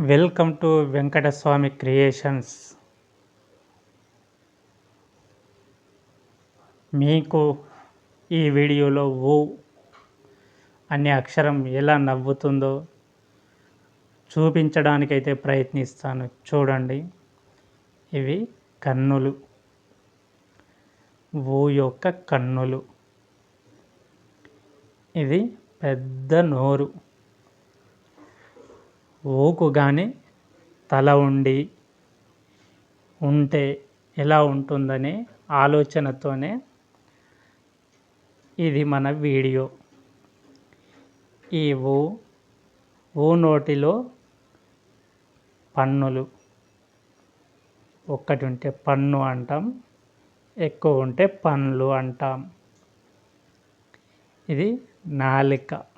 Welcome to Venkataswamy creations మీకు ఈ వీడియోలో ఓ అనే అక్షరం ఎలా నవ్వుతుందో చూపించడానికైతే ప్రయత్నిస్తాను. చూడండి. ఇవి కన్నులు. ఓ యొక్క కన్నులు. ఇది పెద్ద నోరు. ఓకు కానీ తల ఉండి ఉంటే ఎలా ఉంటుందనే ఆలోచనతోనే ఇది మన వీడియో. ఈ ఊ ఊ నోటిలో పన్నులు. ఒక్కటి ఉంటే పన్ను అంటాం ఎక్కువ ఉంటే పన్నులు అంటాం. ఇది నాలిక.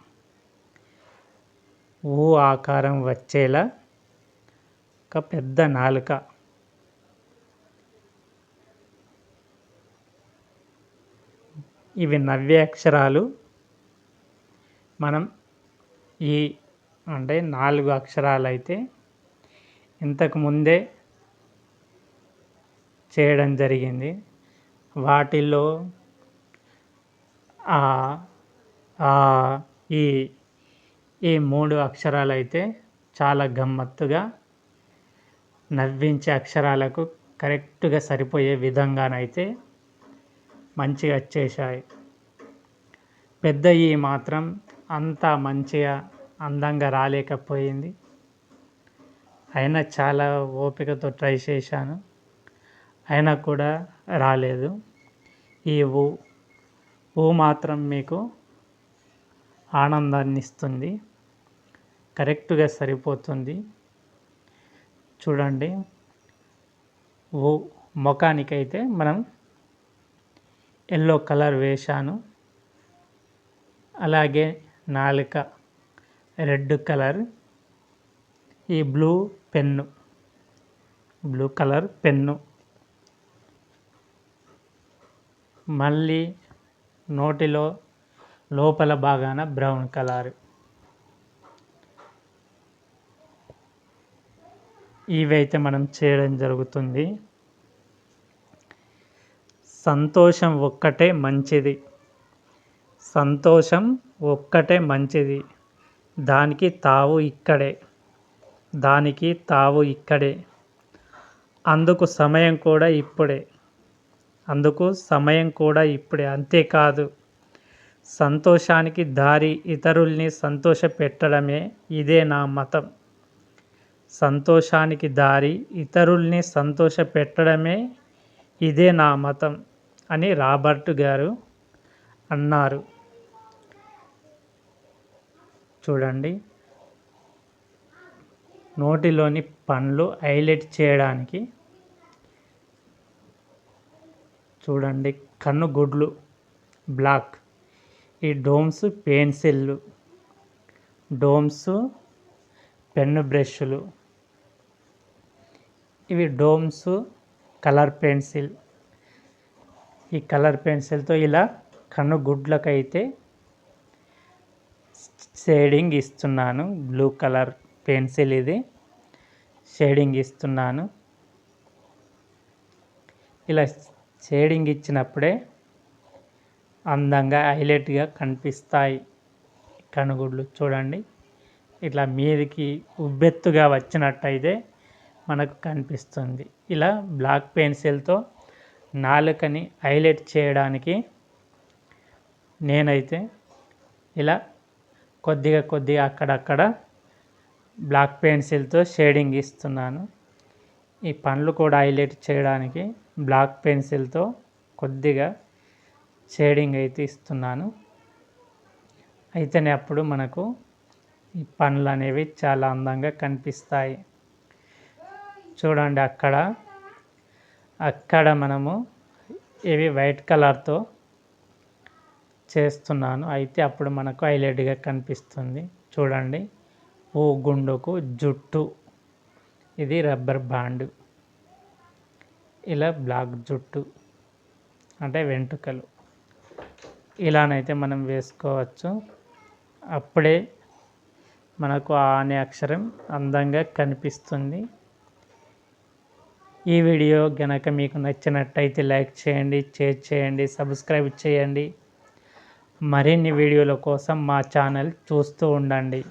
ఊ ఆకారం వచ్చేలా ఒక పెద్ద నాలుక. ఇవి నవ్య అక్షరాలు మనం ఈ అంటే నాలుగు అక్షరాలు అయితే ఇంతకు ముందే చేయడం జరిగింది. వాటిల్లో ఆ ఈ ఈ మూడు అక్షరాలు అయితే చాలా గమ్మత్తుగా నవ్వించే అక్షరాలకు కరెక్ట్గా సరిపోయే విధంగానైతే మంచిగా వచ్చేసాయి పెద్ద ఈ మాత్రం అంత మంచిగా అందంగా రాలేకపోయింది. అయినా చాలా ఓపికతో ట్రై చేశాను. అయినా కూడా రాలేదు. ఈ ఊ ఊ మాత్రం మీకు ఆనందాన్ని ఇస్తుంది కరెక్ట్గా సరిపోతుంది. చూడండి. ఓ ముఖానికైతే మనం ఎల్లో కలర్ వేశాను. అలాగే నాలుక రెడ్ కలర్ ఈ blue pen blue colour pen. మళ్ళీ నోటిలో లోపల భాగాన బ్రౌన్ కలర్. ఇవైతే మనం చేయడం జరుగుతుంది. సంతోషం ఒక్కటే మంచిది. సంతోషం ఒక్కటే మంచిది. దానికి తావు ఇక్కడే. దానికి తావు ఇక్కడే. అందుకు సమయం కూడా ఇప్పుడే. అందుకు సమయం కూడా ఇప్పుడే. అంతేకాదు. సంతోషానికి దారి ఇతరుల్ని సంతోష పెట్టడమే ఇదే నా మతం. సంతోషానికి దారి ఇతరుల్ని సంతోష పెట్టడమే ఇదే నా మతం అని రాబర్ట్ గారు అన్నారు. చూడండి. నోటిలోని పండ్లు హైలైట్ చేయడానికి చూడండి. కన్ను గుడ్లు బ్లాక్. ఈ డోమ్స్ పెన్సిళ్ళు డోమ్స్ పెన్ను బ్రష్లు. ఇవి డోమ్స్ కలర్ పెన్సిల్. ఈ కలర్ పెన్సిల్తో ఇలా కన్ను గుడ్లకైతే షేడింగ్ ఇస్తున్నాను. బ్లూ కలర్ పెన్సిల్ ఇది. షేడింగ్ ఇస్తున్నాను. ఇలా షేడింగ్ ఇచ్చినప్పుడే అందంగా హైలైట్గా కనిపిస్తాయి. కనుగుడ్లు చూడండి. ఇట్లా మీదికి ఉబ్బెత్తుగా వచ్చినట్టయితే మనకు కనిపిస్తుంది. ఇలా బ్లాక్ పెన్సిల్తో నాలుకని హైలైట్ చేయడానికి నేనైతే ఇలా కొద్దిగా కొద్దిగా అక్కడక్కడ బ్లాక్ పెన్సిల్తో షేడింగ్ ఇస్తున్నాను. ఈ పండ్లు కూడా హైలైట్ చేయడానికి బ్లాక్ పెన్సిల్తో కొద్దిగా షేడింగ్ అయితే ఇస్తున్నాను. అయితేనే అప్పుడు మనకు ఈ పండ్లు అనేవి చాలా అందంగా కనిపిస్తాయి. చూడండి అక్కడ. అక్కడ మనము ఇవి వైట్ కలర్తో చేస్తున్నాను. అయితే అప్పుడు మనకు హైలైట్గా కనిపిస్తుంది. చూడండి. ఓ గుండుకు జుట్టు. ఇది రబ్బర్ బ్యాండ్. ఇలా బ్లాక్ జుట్టు. అంటే వెంట్రుకలు. ఇలానైతే మనం వేసుకోవచ్చు. అప్పుడే మనకు ఆ అనే అక్షరం అందంగా కనిపిస్తుంది. ఈ వీడియో గనక మీకు నచ్చినట్టయితే లైక్ చేయండి షేర్ చేయండి సబ్స్క్రైబ్ చేయండి. మరిన్ని వీడియోల కోసం మా ఛానల్ చూస్తూ ఉండండి.